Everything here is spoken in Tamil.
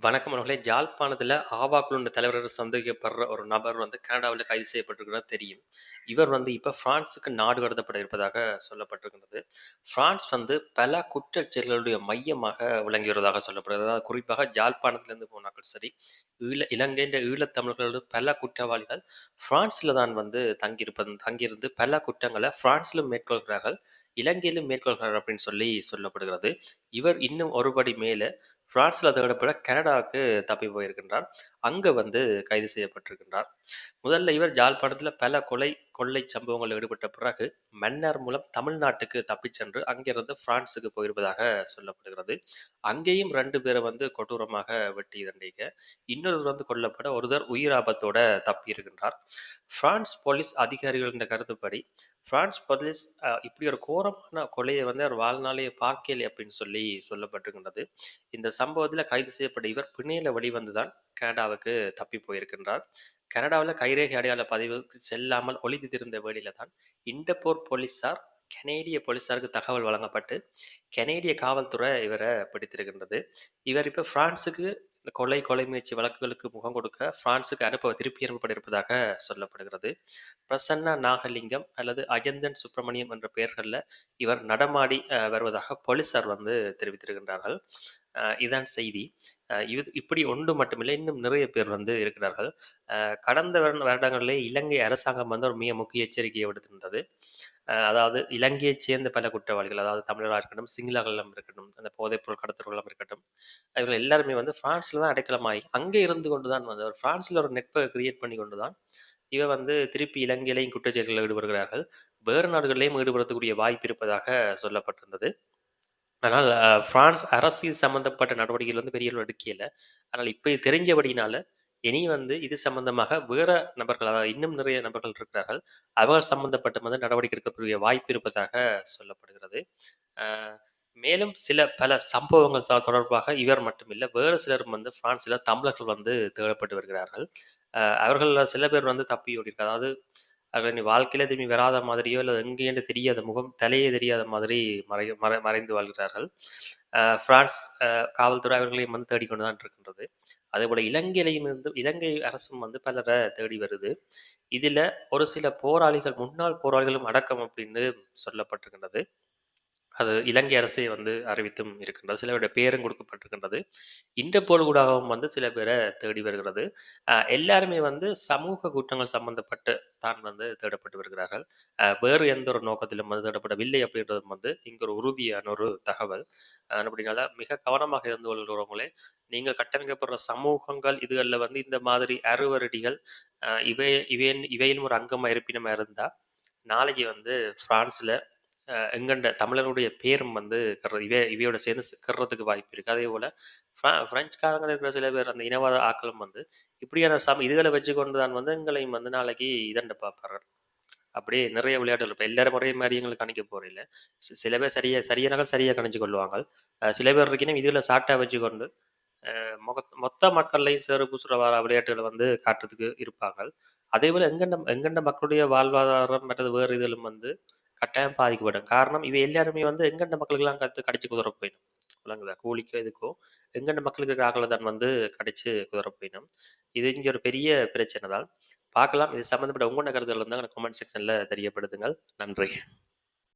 வணக்கம் அவர்களே. ஜாழ்ப்பாணத்தில் ஆவாக்குழுந்த தலைவர் சந்தேகப்படுற ஒரு நபர் வந்து கனடாவில் கைது செய்யப்பட்டிருக்கிறது தெரியும். இவர் வந்து இப்போ பிரான்ஸுக்கு நாடு கடத்தப்பட இருப்பதாக சொல்லப்பட்டிருக்கிறது. பிரான்ஸ் வந்து பல குற்ற செயல்களுடைய மையமாக விளங்கி வருவதாக சொல்லப்படுகிறது. அதாவது குறிப்பாக யாழ்ப்பாணத்திலிருந்து போனாக்கள் சரி, ஈழ இலங்கைன்ற ஈழத்தமிழர்களோட பல குற்றவாளிகள் பிரான்ஸில் தான் வந்து தங்கியிருப்பது தங்கியிருந்து பல குற்றங்களை பிரான்ஸ்லும் மேற்கொள்கிறார்கள். இலங்கையிலும் மேற்கொள்கிறார் அப்படின்னு சொல்லி சொல்லப்படுகிறது. இவர் இன்னும் ஒருபடி மேலே பிரான்ஸில் தேடப்பட கனடாவுக்கு தப்பி போயிருக்கின்றார். அங்கே வந்து கைது செய்யப்பட்டிருக்கின்றார். முதல்ல இவர் யாழ்ப்பாணத்தில பல கொலை, கொள்ளை சம்பவங்களில் ஈடுபட்ட பிறகு மன்னர் மூலம் தமிழ்நாட்டுக்கு தப்பிச் சென்று அங்கிருந்து பிரான்சுக்கு போயிருப்பதாக சொல்லப்படுகிறது. அங்கேயும் ரெண்டு பேரை வந்து கொடூரமாக வெட்டி தண்டிக்க, இன்னொருவர் வந்து கொல்லப்பட, ஒருவர் உயிர் ஆபத்தோட தப்பியிருக்கின்றார். பிரான்ஸ் போலீஸ் அதிகாரிகளின் கருத்துப்படி, பிரான்ஸ் போலீஸ் இப்படி ஒரு கோரமான கொலையை வந்து அவர் வாழ்நாளிலே பார்க்கலை அப்படின்னு சொல்லி சொல்லப்பட்டிருக்கின்றது. இந்த சம்பவத்தில் கைது செய்யப்பட்ட இவர் பிணையில வெளிவந்து தான் கனடாவுக்கு தப்பி போயிருக்கின்றார். கனடாவில் கைரேகை அடையாள பதிவுக்கு செல்லாமல் ஒளிந்து திரிந்த வேளையில தான் இன்டர்போல் போலீசார் கனேடிய போலீசாருக்கு தகவல் வழங்கப்பட்டு, கனேடிய காவல்துறை இவரை பிடித்திருக்கின்றது. இவர் இப்போ பிரான்ஸுக்கு இந்த கொலை, கொலை முயற்சி வழக்குகளுக்கு முகம் கொடுக்க பிரான்சுக்கு அனுப்ப திருப்பி அனுப்பப்பட்டிருப்பதாக சொல்லப்படுகிறது. பிரசன்னா நாகலிங்கம் அல்லது அஜந்தன் சுப்பிரமணியம் என்ற பெயர்கள்ல இவர் நடமாடி வருவதாக போலீசார் வந்து தெரிவித்திருக்கின்றார்கள். இதான் செய்தி. இது இப்படி ஒன்று மட்டுமில்லை, இன்னும் நிறைய பேர் வந்து இருக்கிறார்கள். கடந்த வருட வருடங்களிலே இலங்கை அரசாங்கம் வந்து ஒரு மிக முக்கிய எச்சரிக்கையை விடுத்திருந்தது. அதாவது இலங்கையைச் சேர்ந்த பல குற்றவாளிகள், அதாவது தமிழராக இருக்கட்டும், சிங்களர்களும் இருக்கட்டும், அந்த போதைப்பொருள் கடத்தல்களும் இருக்கட்டும், இவர்கள் எல்லாருமே வந்து பிரான்ஸ்ல தான் அடைக்கலமாகி, அங்கே இருந்து கொண்டு தான் வந்து பிரான்ஸ்ல ஒரு நெட்ஒர்க் கிரியேட் பண்ணி கொண்டு தான், இவ வந்து திருப்பி இலங்கையிலேயும் குற்றச்செயல்களில் ஈடுபடுகிறார்கள். வேறு நாடுகளிலையும் ஈடுபடுத்தக்கூடிய வாய்ப்பு இருப்பதாக சொல்லப்பட்டிருந்தது. ஆனால் அ பிரான்ஸ் அரசியல் சம்பந்தப்பட்ட நடவடிக்கைகள் வந்து பெரிய அளவு எடுக்கையில. ஆனால் இப்போ தெரிஞ்சபடினால இனி வந்து இது சம்பந்தமாக வேற நபர்கள், அதாவது இன்னும் நிறைய நபர்கள் இருக்கிறார்கள். அவர்கள் சம்பந்தப்பட்ட வந்து நடவடிக்கை எடுக்கக்கூடிய வாய்ப்பு இருப்பதாக சொல்லப்படுகிறது. மேலும் சில பல சம்பவங்கள் தொடர்பாக இவர் மட்டுமில்லை வேறு சிலரும் வந்து பிரான்ஸ்ல தமிழர்கள் வந்து தேடப்பட்டு வருகிறார்கள். அவர்களில் அவர்கள்ல சில பேர் வந்து தப்பி ஓடி அதாவது அவர்கள் நீ வாழ்க்கையில திரும்பி வராத மாதிரியோ, அல்லது எங்கேன்னு தெரியாத முகம், தலையே தெரியாத மாதிரி மறை மறை மறைந்து வாழ்கிறார்கள். பிரான்ஸ் காவல்துறை அவர்களையும் வந்து தேடிக்கொண்டு தான் இருக்கின்றது. அதேபோல் இலங்கையிலையும் இருந்து இலங்கை அரசும் வந்து பலர தேடி வருது. இதில் ஒரு சில போராளிகள், முன்னாள் போராளிகளும் அடக்கம் அப்படின்னு சொல்லப்பட்டிருக்கின்றது. அது இலங்கை அரசே வந்து அறிவித்தும் இருக்கின்றது. சிலருடைய பேரும் கொடுக்கப்பட்டிருக்கின்றது. இன்டர்போல் கூடவும் வந்து சில பேரை தேடி வருகிறது. எல்லாருமே வந்து சமூக குற்றங்கள் சம்பந்தப்பட்டு தான் வந்து தேடப்பட்டு வருகிறார்கள். வேறு எந்த ஒரு நோக்கத்திலும் வந்து தேடப்படவில்லை அப்படின்றதும் வந்து இங்கு ஒரு உறுதியான ஒரு தகவல். அ அப்படினால மிக கவனமாக இருந்து கொள்கிறவங்களே, நீங்கள் கட்டமைக்கப்படுற சமூகங்கள் இதுகளில் வந்து இந்த மாதிரி அருவருடிகள், இவை இவையின் இவையிலும் ஒரு அங்கமாக இருப்பினமாக இருந்தால் நாளைக்கு வந்து பிரான்ஸில் எங்கண்ட தமிழருடைய பேரும் வந்து கர்ற இவ இவையோட சேர்ந்து கர்றதுக்கு வாய்ப்பு இருக்கு. அதேபோல பிர பிரெஞ்சுக்காரங்க இருக்கிற சில பேர் அந்த இனவாத ஆக்களும் வந்து, இப்படியான சம இதுகளை வச்சுக்கொண்டு தான் வந்து எங்களையும் வந்து நாளைக்கு இதண்ட பார்ப்பார்கள். அப்படியே நிறைய விளையாட்டுகள் இப்ப எல்லாரும் ஒரே மாதிரி எங்களுக்கு கணிக்க போறதில்ல. சில பேர் சரியா சரியானவர்கள் சரியா கணிச்சு கொள்வாங்க சில பேர் இருக்கணும் இதுகள சாட்டாக வச்சுக்கொண்டு, அ மொத்த மக்களையும் சேறு பூசுற வார விளையாட்டுகளை வந்து காட்டுறதுக்கு இருப்பாங்க அதே போல் எங்கண்ட எங்கண்ட மக்களுடைய வாழ்வாதாரம் மற்றது வேறு இதிலும் வந்து கட்டாயம் பாதிக்கப்படும். காரணம் இவை எல்லாருமே வந்து எங்கெண்ட மக்களுக்கெல்லாம் கற்று கடிச்சு குதிர போயிடும். விளங்குதா? கூலிக்கோ, இதுக்கோ எங்கெண்ட மக்களுக்கு இருக்கிற தான் வந்து கடிச்சு குதிர போயிடும். இது இங்கே ஒரு பெரிய பிரச்சனை தான். பார்க்கலாம். இது சம்மந்தப்பட்ட உங்களோட கருத்துக்கள் இருந்தா கமெண்ட் செக்ஷனில் தெரியப்படுத்துங்கள். நன்றி.